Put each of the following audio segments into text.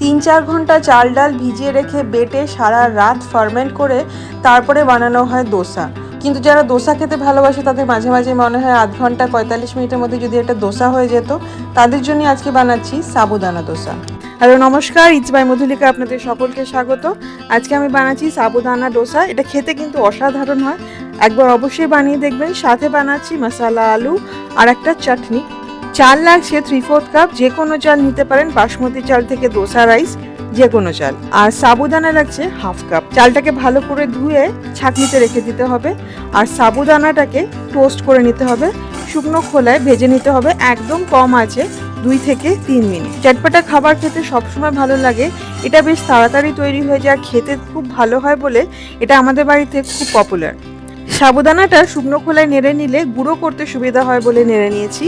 তিন চার ঘণ্টা চাল ডাল ভিজিয়ে রেখে বেটে সারা রাত ফার্মেন্ট করে তারপরে বানানো হয় দোসা। কিন্তু যারা দোসা খেতে ভালোবাসে, তাদের মাঝে মাঝে মনে হয় আধ ঘণ্টা পঁয়তাল্লিশ মিনিটের মধ্যে যদি একটা দোসা হয়ে যেত, তাদের জন্য আজকে বানাচ্ছি সাবুদানা দোসা। হ্যালো, নমস্কার, ইটস বাই মধুলিকা আপনাদের সকলকে স্বাগত। আজকে আমি বানাচ্ছি সাবুদানা ডোসা এটা খেতে কিন্তু অসাধারণ হয়। একবার অবশ্যই বানিয়ে দেখবেন। সাথে বানাচ্ছি মশালা, আলু আর একটা চাটনি। চাল লাগছে থ্রি ফোর্থ কাপ যে কোনো চাল নিতে পারেন, বাসমতি চাল থেকে দোসা রাইস যে কোনো চাল। আর সাবুদানা লাগছে হাফ কাপ। চালটাকে ভালো করে ধুয়ে ছাঁকনিতে রেখে দিতে হবে। আর সাবুদানাটাকে টোস্ট করে নিতে হবে। শুকনো খোলায় ভেজে নিতে হবে। একদম কম আছে, দুই থেকে তিন মিনিট। চটপটা খাবার খেতে সবসময় ভালো লাগে। এটা বেশ তাড়াতাড়ি তৈরি হয়ে যায়। খেতে খুব ভালো হয় বলে এটা আমাদের বাড়িতে খুব পপুলার সাবুদানাটা শুকনো খোলায় নেড়ে নিলে গুঁড়ো করতে সুবিধা হয় বলে নেড়ে নিয়েছি।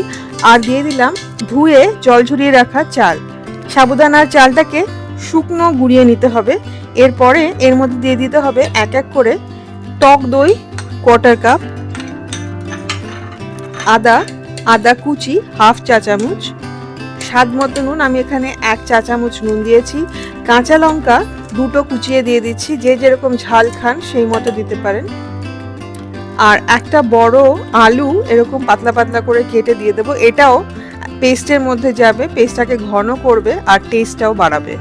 আর দিয়ে দিলাম ধুয়ে জল ঝরিয়ে রাখা চাল। সাবুদানার চালটাকে শুকনো গুঁড়িয়ে নিতে হবে। এরপরে এর মধ্যে দিয়ে দিতে হবে এক এক করে টক দই কোয়ার্টার কাপ আদা আদা কুচি হাফ চা চামচ। স্বাদ মতো নুন, আমি এখানে এক চা চামচ নুন দিয়েছি। কাঁচা লঙ্কা দুটো কুচিয়ে দিয়ে দিচ্ছি। যে যেরকম ঝাল খান সেই মতো দিতে পারেন। আর একটা বড় আলু এরকম পাতলা পাতলা করে কেটে দিয়ে দেবো। এটাও পেস্টের মধ্যে যাবে পেস্টটাকে ঘন করবে আর টেস্টটাও বাড়াবে।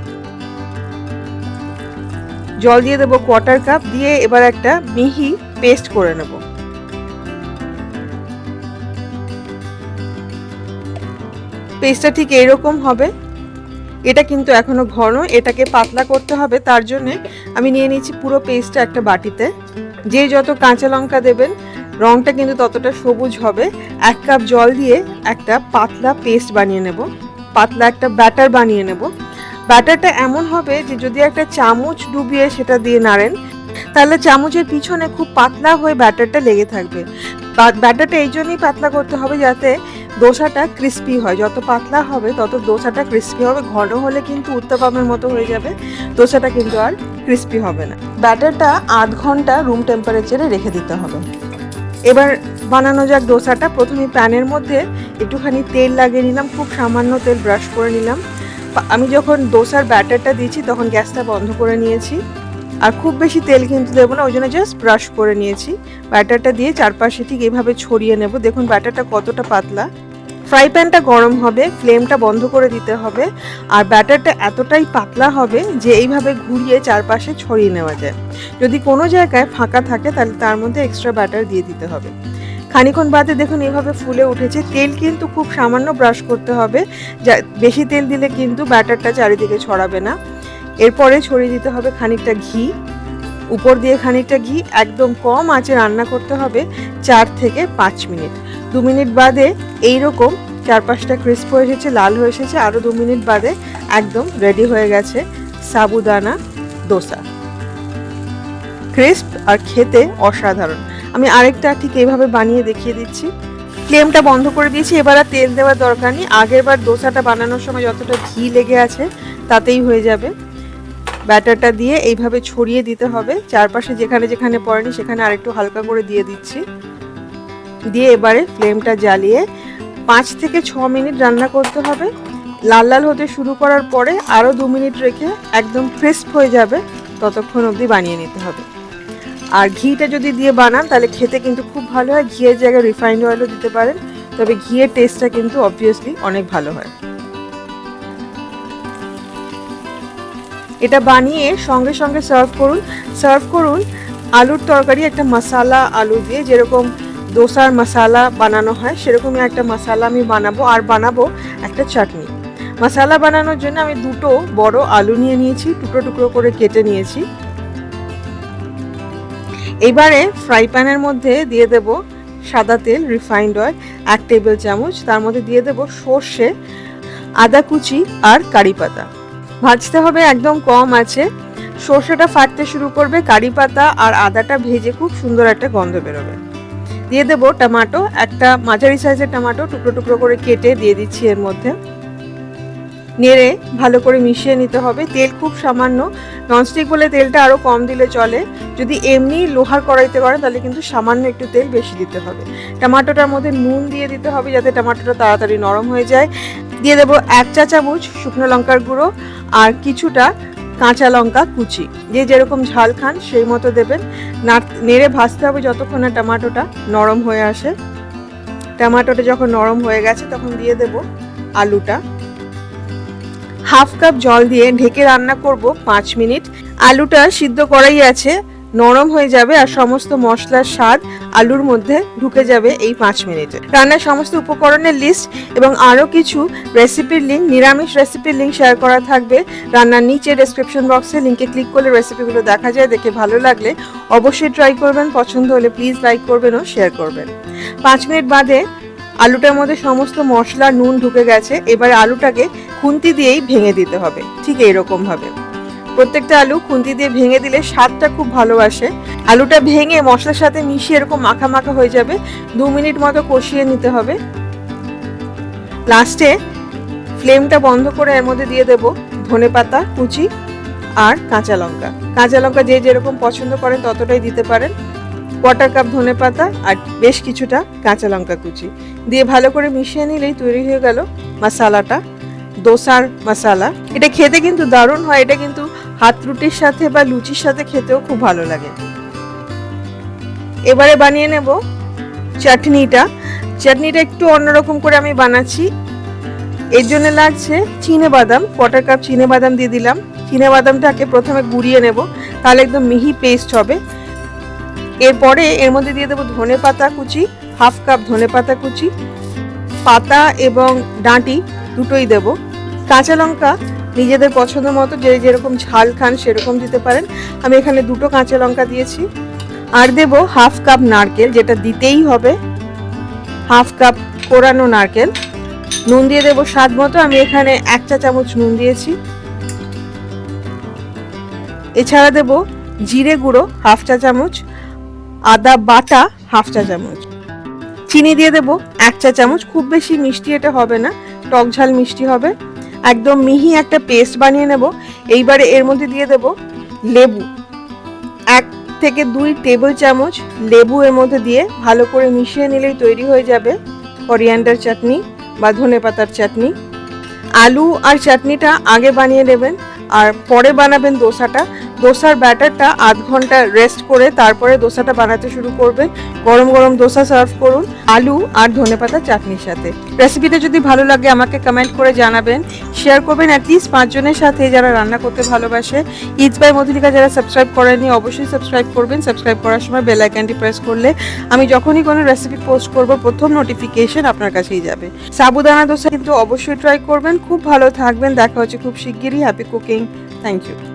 জল দিয়ে দেবো কোয়ার্টার কাপ দিয়ে এবার একটা মিহি পেস্ট করে নেব। পেস্টটা ঠিক এইরকম হবে। এটা কিন্তু এখনও ঘন, এটাকে পাতলা করতে হবে, তার জন্য আমি নিয়ে নিচ্ছি পুরো পেস্টটা একটা বাটিতে। যে যত কাঁচা লঙ্কা দেবেন, রংটা কিন্তু ততটা সবুজ হবে। এক কাপ জল দিয়ে একটা পাতলা পেস্ট বানিয়ে নেব। পাতলা একটা ব্যাটার বানিয়ে নেব। ব্যাটারটা এমন হবে যে যদি একটা চামচ ডুবিয়ে সেটা দিয়ে নাড়েন, তাহলে চামচের পিছনে খুব পাতলা হয়ে ব্যাটারটা লেগে থাকবে। ব্যাটারটা এই জন্যই পাতলা করতে হবে যাতে দোসাটা ক্রিস্পি হয়। যত পাতলা হবে, তত দোসাটা ক্রিস্পি হবে। ঘন হলে কিন্তু উত্তাপামের মতো হয়ে যাবে। দোসাটা কিন্তু আর ক্রিস্পি হবে না। ব্যাটারটা আধ ঘণ্টা রুম টেম্পারেচারে রেখে দিতে হবে। এবার বানানো যাক দোসাটা। প্রথমে প্যানের মধ্যে একটুখানি তেল লাগিয়ে নিলাম। খুব সামান্য তেল ব্রাশ করে নিলাম। আমি যখন দোসার ব্যাটারটা দিয়েছি, তখন গ্যাসটা বন্ধ করে নিয়েছি। আর খুব বেশি তেল কিন্তু দেবো না, ওই জন্য জাস্ট ব্রাশ করে নিয়েছি। ব্যাটারটা দিয়ে চারপাশে ঠিক এভাবে ছড়িয়ে নেব। দেখুন, ব্যাটারটা কতটা পাতলা। ফ্রাই প্যানটা গরম হবে, ফ্লেমটা বন্ধ করে দিতে হবে, আর ব্যাটারটা এতটাই পাতলা হবে যে এইভাবে ঘুরিয়ে চারপাশে ছড়িয়ে নেওয়া যায়। যদি কোনো জায়গায় ফাঁকা থাকে তাহলে তার মধ্যে এক্সট্রা ব্যাটার দিয়ে দিতে হবে। খানিক্ষণ বাদে দেখুন এইভাবে ফুলে উঠেছে। তেল কিন্তু খুব সামান্য ব্রাশ করতে হবে। যা, বেশি তেল দিলে কিন্তু ব্যাটারটা চারিদিকে ছড়াবে না। এরপরে ছড়িয়ে দিতে হবে খানিকটা ঘি। উপর দিয়ে খানিকটা ঘি। একদম কম আঁচে রান্না করতে হবে চার থেকে পাঁচ মিনিট। দু মিনিট বাদে এই রকম চারপাশটা ক্রিস্প হয়ে এসেছে, লাল হয়ে এসেছে আরও দু মিনিট বাদে একদম রেডি হয়ে গেছে সাবুদানা দোসা। ক্রিস্প আর খেতে অসাধারণ। আমি আরেকটা ঠিক এইভাবে বানিয়ে দেখিয়ে দিচ্ছি। ফ্লেমটা বন্ধ করে দিয়েছি, এবার আর তেল দেওয়ার দরকার নেই। আগের বার দোসাটা বানানোর সময় যতটা ঘি লেগে আছে, তাতেই হয়ে যাবে। ব্যাটারটা দিয়ে এইভাবে ছড়িয়ে দিতে হবে। চারপাশে যেখানে যেখানে পড়েনি, সেখানে আরেকটু হালকা করে দিয়ে দিচ্ছি। দিয়ে এবারে ফ্লেমটা জ্বালিয়ে পাঁচ থেকে ছ মিনিট রান্না করতে হবে। লাল লাল হতে শুরু করার পরে আরও দু মিনিট রেখে একদম ক্রিস্প হয়ে যাবে, ততক্ষণ অবধি বানিয়ে নিতে হবে। আর ঘিটা যদি দিয়ে বানান, তাহলে খেতে কিন্তু খুব ভালো হয়। ঘিয়ের জায়গায় রিফাইন্ড অয়েলও দিতে পারেন, তবে ঘিয়ের টেস্টটা কিন্তু অবভিয়াসলি অনেক ভালো হয়। এটা বানিয়ে সঙ্গে সঙ্গে সার্ভ করুন। সার্ভ করুন আলুর তরকারি, একটা মশালা আলু দিয়ে, যেরকম দোসার মশালা বানানো হয়, সেরকমই একটা মশালা আমি বানাবো, আর বানাবো একটা চাটনি। মশালা বানানোর জন্য আমি দুটো বড় আলু নিয়ে নিয়েছি টুকরো টুকরো করে কেটে নিয়েছি। এবারে ফ্রাই প্যানের মধ্যে দিয়ে দেব সাদা তেল রিফাইন্ড অয়েল এক টেবিল চামচ। তার মধ্যে দিয়ে দেব সর্ষে, আদা কুচি আর কারি পাতা। ভাজতে হবে একদম কম আছে। সর্ষেটা ফাটতে শুরু করবে, কারি পাতা আর আদাটা ভেজে খুব সুন্দর একটা গন্ধ বেরোবে। দিয়ে দেবো টমাটো, একটা মাঝারি সাইজের টমাটো টুকরো টুকরো করে কেটে দিয়ে দিচ্ছি এর মধ্যে। নেড়ে ভালো করে মিশিয়ে নিতে হবে। তেল খুব সামান্য ননস্টিক বলে তেলটা আরও কম দিলে চলে। যদি এমনি লোহার কড়াইতে করেন, তাহলে কিন্তু সামান্য একটু তেল বেশি দিতে হবে। টমাটোটার মধ্যে নুন দিয়ে দিতে হবে যাতে টমাটোটা তাড়াতাড়ি নরম হয়ে যায়। দিয়ে দেবো এক চা চামচ শুকনো লঙ্কার গুঁড়ো আর কিছুটা কাঁচা লঙ্কা, কুচি। যে যেরকম ঝাল খান, সেই মতো দেবেন। নাড়- ভাজতে হবে যতক্ষণ না টমাটোটা নরম হয়ে আসে। টমাটোটা যখন নরম হয়ে গেছে, তখন দিয়ে দেব আলুটা। হাফ কাপ জল দিয়ে ঢেকে রান্না করব পাঁচ মিনিট। আলুটা সিদ্ধ করাই আছে। নরম হয়ে যাবে আর সমস্ত মশলার স্বাদ আলুর মধ্যে ঢুকে যাবে এই পাঁচ মিনিটে। রান্নার সমস্ত উপকরণের লিস্ট এবং আরও কিছু রেসিপির লিঙ্ক নিরামিষ রেসিপির লিঙ্ক শেয়ার করা থাকবে। রান্নার নিচে ডেসক্রিপশন বক্সে লিঙ্কে ক্লিক করলে রেসিপিগুলো দেখা যায়, দেখে ভালো লাগলে অবশ্যই ট্রাই করবেন, পছন্দ হলে প্লিজ লাইক করবেন ও শেয়ার করবেন। পাঁচ মিনিট বাদে আলুটার মধ্যে সমস্ত মশলা, নুন ঢুকে গেছে, এবার আলুটাকে খুন্তি দিয়েই ভেঙে দিতে হবে। ঠিক এইরকম ভাবে। প্রত্যেকটা আলু খুন্তি দিয়ে ভেঙে দিলে স্বাদটা খুব ভালো আসে আলুটা ভেঙে মশলার সাথে মিশিয়ে এরকম মাখা মাখা হয়ে যাবে। দু মিনিট মতো কষিয়ে নিতে হবে। লাস্টে ফ্লেমটা বন্ধ করে এর মধ্যে দিয়ে দেব ধনে পাতা, কুচি আর কাঁচা লঙ্কা। কাঁচা লঙ্কা যে যেরকম পছন্দ করেন ততটাই দিতে পারেন। কোয়ার্টার কাপ ধনে পাতা আর বেশ কিছুটা কাঁচা লঙ্কা কুচি। দিয়ে ভালো করে মিশিয়ে নিলেই তৈরি হয়ে গেল মশালাটা দোসার মশালা এটা খেতে কিন্তু দারুণ হয়, এটা কিন্তু হাত রুটির সাথে বা লুচির সাথে খেতেও খুব ভালো লাগে। এবারে বানিয়ে নেব চাটনিটা। চাটনিটা একটু অন্যরকম করে আমি বানাচ্ছি। এর জন্য লাগছে চিনে বাদাম কোয়ার্টার কাপ চিনে বাদাম দিয়ে দিলাম। চিনে বাদামটাকে প্রথমে গুঁড়িয়ে নেব, তাহলে একদম মিহি পেস্ট হবে। এরপরে এর মধ্যে দিয়ে দেবো ধনে পাতা কুচি হাফ কাপ ধনে পাতা কুচি, পাতা এবং ডাঁটি দুটোই দেব। কাঁচা লঙ্কা নিজেদের পছন্দ মতো যে যেরকম ঝাল খান সেরকম দিতে পারেন। আমি এখানে দুটো কাঁচা লঙ্কা দিয়েছি। আর দেব হাফ কাপ নারকেল, যেটা দিতেই হবে। হাফ কাপ কোরানো নারকেল। নুন দিয়ে দেবো স্বাদ মতো। আমি এখানে এক চা চামচ নুন দিয়েছি। এছাড়া দেব জিরে গুঁড়ো হাফ চা চামচ। আদা বাটা হাফ চা চামচ। চিনি দিয়ে দেবো এক চা চামচ। খুব বেশি মিষ্টি এটা হবে না। টক ঝাল মিষ্টি হবে। একদম মিহি একটা পেস্ট বানিয়ে নেব। এইবারে এর মধ্যে দিয়ে দেব লেবু। এক থেকে দুই টেবিল চামচ লেবু এর মধ্যে দিয়ে ভালো করে মিশিয়ে নিলেই তৈরি হয়ে যাবে করিয়ান্ডার চাটনি বা ধনে পাতার চাটনি। আলু আর চাটনিটা আগে বানিয়ে নেবেন আর পরে বানাবেন দোসাটা। দোসার ব্যাটারটা আধ ঘণ্টা রেস্ট করে তারপরে দোসাটা বানাতে শুরু করবেন গরম গরম দোসা সার্ভ করুন, আলু আর ধনেপাতা চাটনির সাথে। রেসিপিটা যদি ভালো লাগে আমাকে কমেন্ট করে জানাবেন। শেয়ার করবেন অ্যাটলিস্ট পাঁচজনের সাথে যারা রান্না করতে ভালোবাসে। ইটস বাই মধুলিকা যারা সাবস্ক্রাইব করেনি অবশ্যই সাবস্ক্রাইব করবেন। সাবস্ক্রাইব করার সময় বেল আইকনটি প্রেস করলে আমি যখনই কোনো রেসিপি পোস্ট করব, প্রথম নোটিফিকেশন আপনার কাছেই যাবে। সাবুদানা দোসা কিন্তু অবশ্যই ট্রাই করবেন। খুব ভালো থাকবেন। দেখা হচ্ছে খুব শিগগিরই। Happy cooking thank you